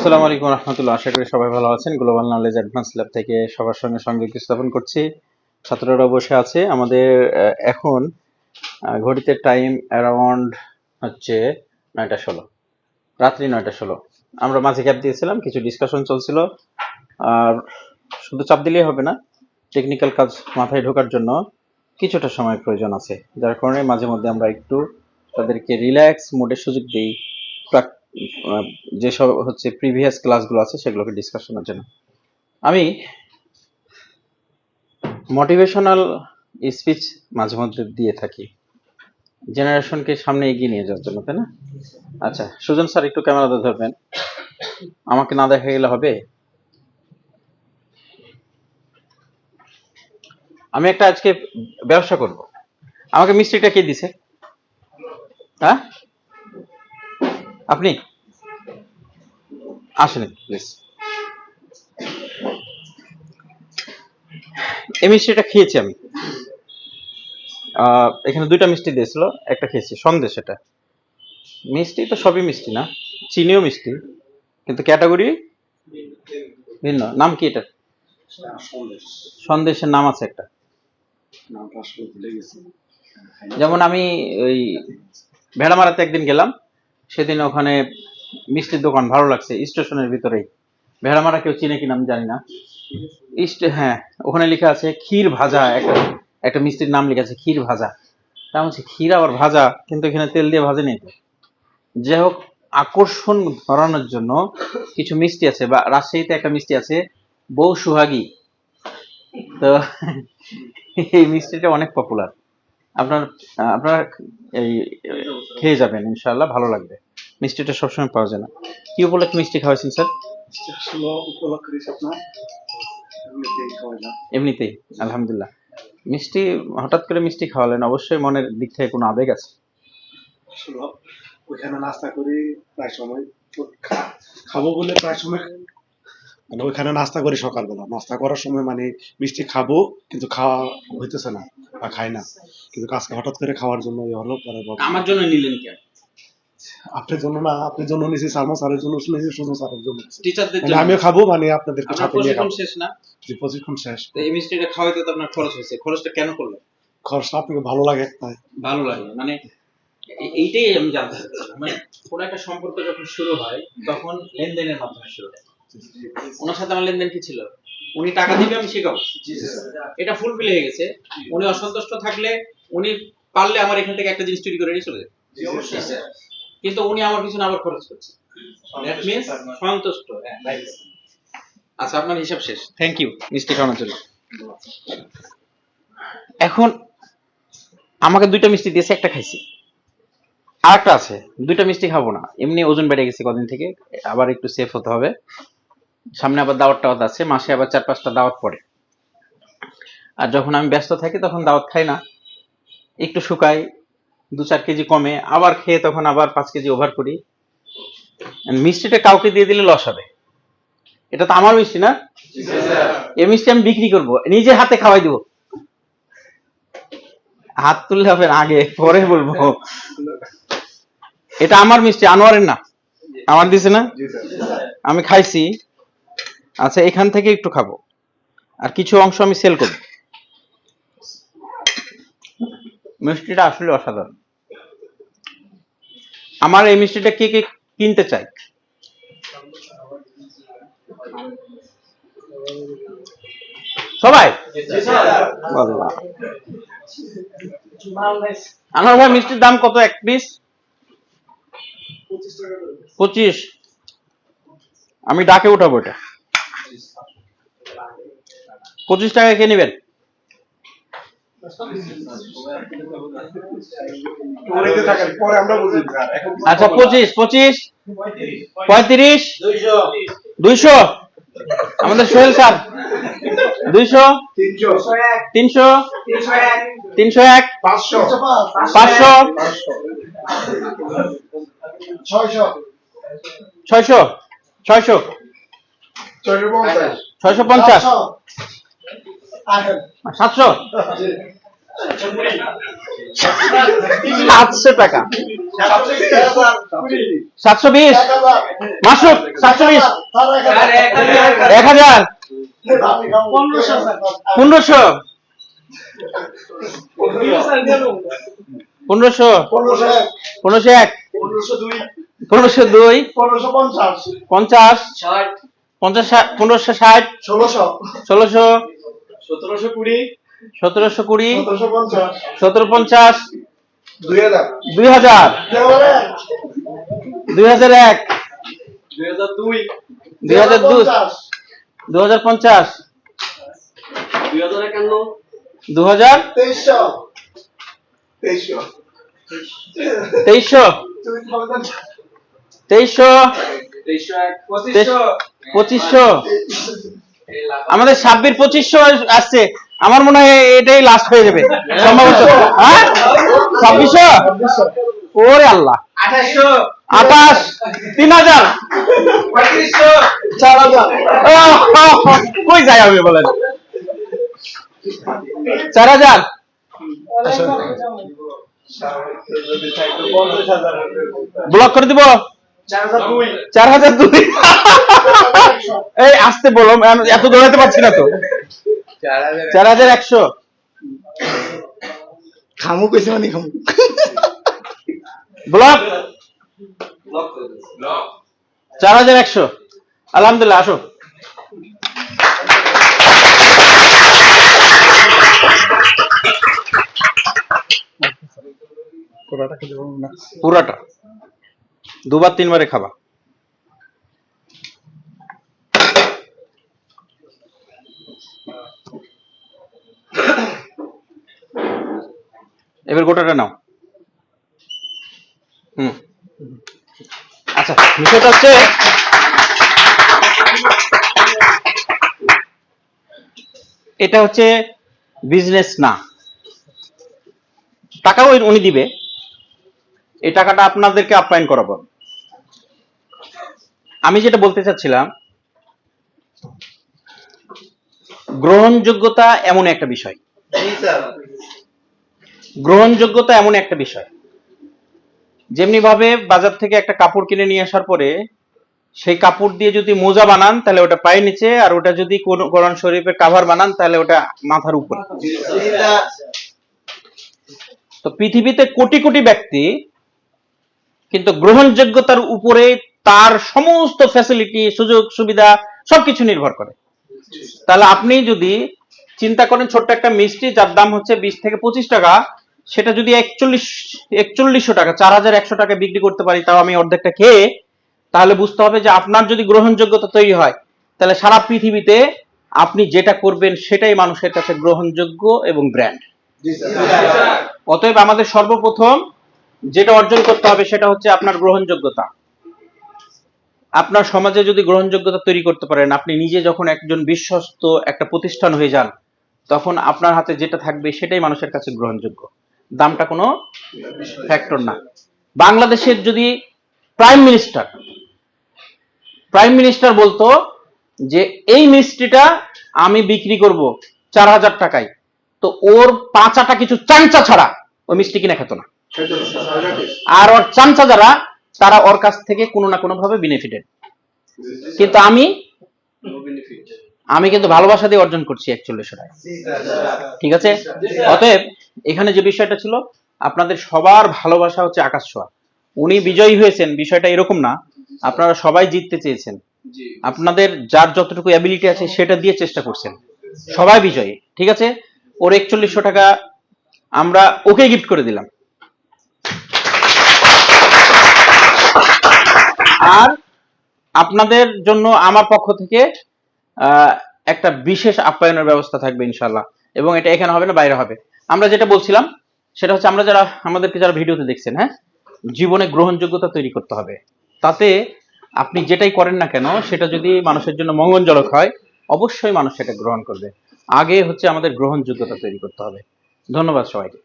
আসসালামু আলাইকুম রহমতুল্লাহ। আশা করি সবাই ভালো আছেন। গ্লোবাল নলেজ অ্যাডভান্স ল্যাব থেকে সবার সঙ্গে সংযোগ স্থাপন করছি। ছাত্ররা বসে আছে। আমাদের এখন ঘড়িতে টাইম অ্যারাউন্ড হচ্ছে নয়টা ষোলো। রাত্রি নয়টা ষোলো। আমরা মাঝে ক্যাপ দিয়েছিলাম, কিছু ডিসকাশন চলছিল। আর শুধু চাপ দিলেই হবে না টেকনিক্যাল কাজ মাথায় ঢোকার জন্য কিছুটা সময় প্রয়োজন আছে। যার কারণে মাঝে মধ্যে আমরা একটু তাদেরকে রিল্যাক্স মোডের সুযোগ দিই। যেসব হচ্ছে প্রিভিয়াস ক্লাসগুলো আছে, সেগুলোকে ডিসকাশনের জন্য। আমি মোটিভেশনাল স্পিচ মাঝে মধ্যে দিয়ে থাকি। জেনারেশনকে সামনে এগিয়ে নিয়ে যাওয়ার জন্য, তাই না? আচ্ছা সুজন স্যার, একটু ক্যামেরাতে ধরবেন। আমাকে না দেখা গেলে হবে? আমি একটা আজকে ব্যবসা করব। আমাকে মিস্ত্রিটা কে দিছে? হ্যাঁ? আপনি? আসেন প্লিজ এই মিষ্টিটা খেয়েছি আমি। এখানে দুইটা মিষ্টি দিয়েছিল, একটা খেয়েছি। সন্দেশ এটা। মিষ্টি তো সবই মিষ্টি না। চিনিও মিষ্টি, কিন্তু ক্যাটাগরি ভিন্ন। নাম কি এটা সন্দেশের নাম আছে একটা। যেমন আমি ওই ভেড়ামারাতে একদিন গেলাম, সেদিন ওখানে মিষ্টির দোকান, ভালো লাগছে। স্টেশনের ভিতরেই ভেড়ামারা কেউ চিনে কিনা আমি জানি না। হ্যাঁ ওখানে লেখা আছে, ক্ষীর ভাজা। একটা একটা মিষ্টির নাম লেখা আছে, ক্ষীর ভাজা। তা আমি বলছি ক্ষীর আবার ভাজা, কিন্তু এখানে তেল দিয়ে ভাজে নেই যাই হোক, আকর্ষণ ধরানোর জন্য কিছু মিষ্টি আছে, বা রাজশাহীতে একটা মিষ্টি আছে, বউ সুহাগী। তো এই মিষ্টিটা অনেক পপুলার আপনার আপনারা এই খেয়ে যাবেন ইনশাল্লাহ ভালো লাগবে। মিষ্টিটা সবসময় পাওয়া যায় না। কি উপলক্ষে মিষ্টি খাওয়াইছেন স্যার? এমনিতেই আলহামদুলিল্লাহ। মিষ্টি হঠাৎ করে মিষ্টি খাওয়ালেন অবশ্যই মনের দিক থেকে কোনো আবেগ আছে? ওইখানে নাস্তা করি প্রায় সময় খাব বলে প্রায় সময়। মানে ওইখানে নাস্তা করি সকালবেলা। নাস্তা করার সময় মানে মিষ্টি খাব কিন্তু খাওয়া হইতেছে না বা খাই না। কিন্তু আজকে হঠাৎ করে খাওয়ার জন্য ইয়ে হলো পরে আমার জন্য নিলেন কেন আপনার জন্য না আপনার জন্য নিয়েছি সালমা স্যারের জন্য সুজন স্যারের জন্য টিচারদের মানে আমিও খাব মানে আপনাদেরকে আপনার সাথে নিয়ে খাব। শেষ না? প্রশিক্ষণ শেষ। তো এই মিষ্টিটা খাওয়াইতে তো আপনার খরচ হয়েছে। খরচটা কেন করলেন খরচটা আপনাকে ভালো লাগে তাই ভালো লাগে। মানে এইটাই আমি জানতে মানে কোনো একটা সম্পর্ক যখন শুরু হয় তখন লেনদেনের মাধ্যমে শুরু হয়। ওনার সাথে আমার লেনদেন কি ছিল? উনি টাকা দিবে আমি শেখাবো। এটা ফুলফিল হয়ে গেছে। উনি অসন্তুষ্ট থাকলে উনি পারলে আমার এখান থেকে একটা জিনিস চুরি করে নিয়ে চলে যাবে। কিন্তু উনি আমার পিছনে আবার খরচ করছে। দ্যাট মিন্স সন্তুষ্ট হ্যাঁ, আচ্ছা আপনার হিসাব শেষ। থ্যাংক ইউ মিষ্টি খাওয়ানোর জন্য এখন আমাকে দুইটা মিষ্টি দিয়েছে একটা খাইছি। আর একটা আছে দুইটা মিষ্টি খাব না। এমনি ওজন বেড়ে গেছে কদিন থেকে আবার একটু সেফ হতে হবে। সামনে আবার দাওয়াত টাওয়াত আছে মাসে আবার চার পাঁচটা দাওয়াত পড়ে। আর যখন আমি ব্যস্ত থাকি তখন দাওয়াত খাই না। একটু শুকাই দু চার কেজি কমে, আবার খেয়ে তখন আবার পাঁচ কেজি ওভার করি। মিষ্টিটা কাউকে দিয়ে দিলে লস হবে। এটা তো আমার মিষ্টি না? এই মিষ্টি আমি বিক্রি করব, নিজে হাতে খাওয়াই দিব। হাত তুললে হবে আগে, পরে বলব। এটা আমার মিষ্টি, আনোয়ারের না। আমার দিছে না? আমি খাইছি। আচ্ছা এখান থেকে একটু খাব। আর কিছু অংশ আমি সেল করব। মিষ্টিটা আসলে অসাধারণ। আমার এই মিষ্টিটা কে কে কিনতে চাই সবাই? আনোয়ার ভাই, মিষ্টির দাম কত এক পিস? পঁচিশ। আমি ডাকে উঠাবো এটা। পঁচিশ টাকা কে নেবেন? আচ্ছা পঁচিশ পঁচিশ পঁয়ত্রিশ দুইশো। আমাদের সোহেল স্যার দুইশো তিনশো। তিনশো এক পাঁচশো। পাঁচশো ছয়শো। ছয়শো ছয়শো ছয়শো পঞ্চাশ। সাতশো? সাতশো টাকা। সাতশো বিশ? মাসুক সাতশো বিশ? এক হাজার? পনেরোশো। পনেরোশো। পনেরোশো এক। পনেরোশো দুই। পঞ্চাশ। পঞ্চাশ পনেরোশো ষাট। ষোলোশো ষোলোশো। সতেরোশো কুড়ি সতেরোশো কুড়ি সতেরো পঞ্চাশ দুই হাজার। দুই হাজার দুই হাজার এক। দুই হাজার দুই দুই। হাজার দুই দু হাজার পঞ্চাশ দুই হাজার একান্ন। দু হাজার তেইশশো। তেইশশো। তেইশশো। তেইশশো। তেইশশো। পঁচিশশো। আমাদের ছাব্বিশ পঁচিশশো আসছে। আমার মনে হয় এটাই লাস্ট হয়ে যাবে। সম্ভবত। হ্যাঁ? ছাব্বিশশো? ওরে আল্লাহ। আঠাশ তিন হাজার। চার কই যায় আমি বলেন? চার হাজার। ব্লক করে দিব? চার হাজার দুই। এই আসতে বলো এত দৌড়াতে পারছি না তো। চার হাজার একশো। খামু কইছে মানে খামু। ব্লক। চার হাজার একশো। আলহামদুলিল্লাহ আসো। পুরাটা। দুবার তিনবারে খাবা। এবার গোটাটা নাও। হুম। আচ্ছা হচ্ছে এটা হচ্ছে বিজনেস না। টাকাও উনি দিবে। এই টাকাটা আপনাদেরকে আপ্যায়ন করাবো। আমি যেটা বলতে চাচ্ছিলাম গ্রহণযোগ্যতা এমন একটা বিষয়। গ্রহণযোগ্যতা এমন একটা বিষয়। যেমনি ভাবে বাজার থেকে একটা কাপড় কিনে নিয়ে আসার পরে সেই কাপড় দিয়ে যদি মোজা বানান তাহলে ওটা পায়ের নিচে আর ওটা যদি কোন- কোরআন শরীফের কাভার বানান তাহলে ওটা মাথার উপরে। তো পৃথিবীতে কোটি কোটি ব্যক্তি কিন্তু গ্রহণযোগ্যতার উপরে তার সমস্ত ফ্যাসিলিটি সুযোগ সুবিধা সবকিছু নির্ভর করে। তাহলে আপনি যদি চিন্তা করেন ছোট্ট একটা মিষ্টি যার দাম হচ্ছে বিশ থেকে পঁচিশ টাকা সেটা যদি একচল্লিশ একচল্লিশশো টাকা চার হাজার একশো টাকা বিক্রি করতে পারি তাও আমি অর্ধেকটা খেয়ে তাহলে বুঝতে হবে যে আপনার যদি গ্রহণযোগ্যতা তৈরি হয় তাহলে সারা পৃথিবীতে আপনি যেটা করবেন সেটাই মানুষের কাছে গ্রহণযোগ্য এবং ব্র্যান্ড অতএব আমাদের সর্বপ্রথম যেটা অর্জন করতে হবে সেটা হচ্ছে আপনার গ্রহণযোগ্যতা। আপনার সমাজে যদি গ্রহণযোগ্যতা তৈরি করতে পারেন, আপনি নিজে যখন একজন বিশ্বস্ত একটা প্রতিষ্ঠান হয়ে যান, তখন আপনার হাতে যেটা থাকবে সেটাই মানুষের কাছে গ্রহণযোগ্য। দামটা কোনো ফ্যাক্টর না। বাংলাদেশের যদি প্রাইম মিনিস্টার প্রাইম মিনিস্টার বলতো যে, এই মিষ্টিটা আমি বিক্রি করব চার হাজার টাকায়, তো ওর পাঁচাটা কিছু চামচা ছাড়া ওই মিষ্টি কিনে খেত না। আর ওর চামচা যারা, তারা ওর কাছ থেকে কোনো না কোনো ভাবে বেনিফিটেড কিন্তু আমি আমি কিন্তু ভালোবাসা দিয়ে অর্জন করছি একচল্লিশশো টাকা ঠিক আছে? অতএব, এখানে যে বিষয়টা ছিল, আপনাদের সবার ভালোবাসা হচ্ছে আকাশ ছোঁয়া। উনি বিজয়ী হয়েছেন, বিষয়টা এরকম না। আপনারা সবাই জিততে চেয়েছেন। আপনাদের যার যতটুকু অ্যাবিলিটি আছে, সেটা দিয়ে চেষ্টা করছেন। সবাই বিজয়ী, ঠিক আছে? ওর একচল্লিশশো টাকা আমরা ওকে গিফট করে দিলাম। আর আপনাদের জন্য আমার পক্ষ থেকে একটা বিশেষ আপ্যায়নের ব্যবস্থা থাকবে ইনশাল্লাহ এবং এটা এখানে হবে না, বাইরে হবে। আমরা যেটা বলছিলাম, সেটা হচ্ছে আমরা যারা, আমাদেরকে যারা ভিডিওতে দেখছেন হ্যাঁ জীবনে গ্রহণযোগ্যতা তৈরি করতে হবে। তাতে আপনি যেটাই করেন না কেন, সেটা যদি মানুষের জন্য মঙ্গলজনক হয়, অবশ্যই মানুষ সেটা গ্রহণ করবে। আগে হচ্ছে আমাদের গ্রহণযোগ্যতা তৈরি করতে হবে। ধন্যবাদ সবাইকে।